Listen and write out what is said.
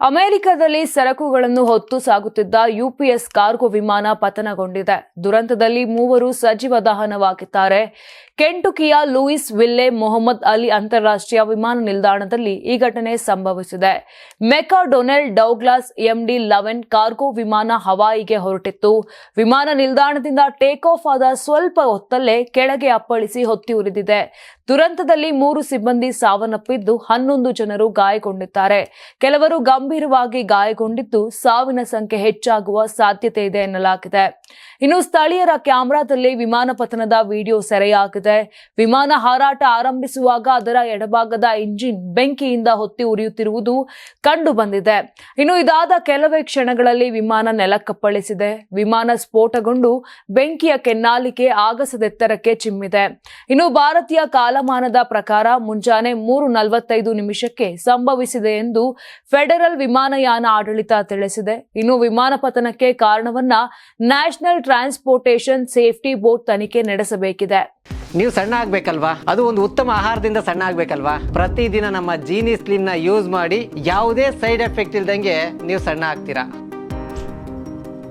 ಅಮೆರಿಕದಲ್ಲಿ ಸರಕುಗಳನ್ನು ಹೊತ್ತು ಸಾಗುತ್ತಿದ್ದ ಯುಪಿಎಸ್ ಕಾರ್ಗೋ ವಿಮಾನ ಪತನಗೊಂಡಿದೆ. ದುರಂತದಲ್ಲಿ ಮೂವರು ಸಜೀವ ದಹನವಾಗಿದ್ದಾರೆ. ಕೆಂಟುಕಿಯ ಲೂಯಿಸ್ ವಿಲ್ಲೆ ಮೊಹಮ್ಮದ್ ಅಲಿ ಅಂತಾರಾಷ್ಟ್ರೀಯ ವಿಮಾನ ನಿಲ್ದಾಣದಲ್ಲಿ ಈ ಘಟನೆ ಸಂಭವಿಸಿದೆ. McDonnell Douglas, MD eleven cargo ವಿಮಾನ ಹವಾಯಿಗೆ ಹೊರಟಿತ್ತು. ವಿಮಾನ ನಿಲ್ದಾಣದಿಂದ ಟೇಕ್ ಆಫ್ ಆದ ಸ್ವಲ್ಪ ಹೊತ್ತಲ್ಲೇ ಕೆಳಗೆ ಅಪ್ಪಳಿಸಿ ಹೊತ್ತಿ ಉರಿದಿದೆ. ದುರಂತದಲ್ಲಿ ಮೂರು ಸಿಬ್ಬಂದಿ ಸಾವನ್ನಪ್ಪಿದ್ದು ಹನ್ನೊಂದು ಜನರು ಗಾಯಗೊಂಡಿದ್ದಾರೆ. ಕೆಲವರು ಗಂಭೀರವಾಗಿ ಗಾಯಗೊಂಡಿದ್ದು ಸಾವಿನ ಸಂಖ್ಯೆ ಹೆಚ್ಚಾಗುವ ಸಾಧ್ಯತೆ ಇದೆ ಎನ್ನಲಾಗಿದೆ. ಇನ್ನು ಸ್ಥಳೀಯರ ಕ್ಯಾಮೆರಾದಲ್ಲಿ ವಿಮಾನ ಪತನದ ವಿಡಿಯೋ ಸೆರೆಯಾಗಿದೆ. ವಿಮಾನ ಹಾರಾಟ ಆರಂಭಿಸುವಾಗ ಅದರ ಎಡಭಾಗದ ಇಂಜಿನ್ ಬೆಂಕಿಯಿಂದ ಹೊತ್ತಿ ಉರಿಯುತ್ತಿರುವುದು ಕಂಡು ಬಂದಿದೆ. ಇನ್ನು ಇದಾದ ಕೆಲವೇ ಕ್ಷಣಗಳಲ್ಲಿ ವಿಮಾನ ನೆಲಕ್ಕಪ್ಪಳಿಸಿದೆ ವಿಮಾನ ಸ್ಫೋಟಗೊಂಡು ಬೆಂಕಿಯ ಕೆನ್ನಾಲಿಕೆ ಆಗಸದೆತ್ತರಕ್ಕೆ ಚಿಮ್ಮಿದೆ. ಇನ್ನು ಭಾರತೀಯ ಕಾಲಮಾನದ ಪ್ರಕಾರ ಮುಂಜಾನೆ ಮೂರು ನಲವತ್ತೈದು ನಿಮಿಷಕ್ಕೆ ಸಂಭವಿಸಿದೆ ಎಂದು ಫೆಡರಲ್ ವಿಮಾನಯಾನ ಆಡಳಿತ ತಿಳಿಸಿದೆ. ಇನ್ನು ವಿಮಾನ ಪತನಕ್ಕೆ ಕಾರಣವನ್ನ ನ್ಯಾಷನಲ್ ಟ್ರಾನ್ಸ್ಪೋರ್ಟೇಷನ್ ಸೇಫ್ಟಿ ಬೋರ್ಡ್ ತನಿಖೆ ನಡೆಸಬೇಕಿದೆ. ನೀವು ಸಣ್ಣ ಆಗ್ಬೇಕಲ್ವಾ? ಅದು ಒಂದು ಉತ್ತಮ ಆಹಾರದಿಂದ ಸಣ್ಣ ಆಗ್ಬೇಕಲ್ವಾ? ಪ್ರತಿದಿನ ನಮ್ಮ ಜೀನಿ ಸ್ಲಿಮ್ನ ಯೂಸ್ ಮಾಡಿ ಯಾವುದೇ ಸೈಡ್ ಎಫೆಕ್ಟ್ ಇಲ್ದಂಗೆ ನೀವು ಸಣ್ಣ ಆಗ್ತೀರಾ?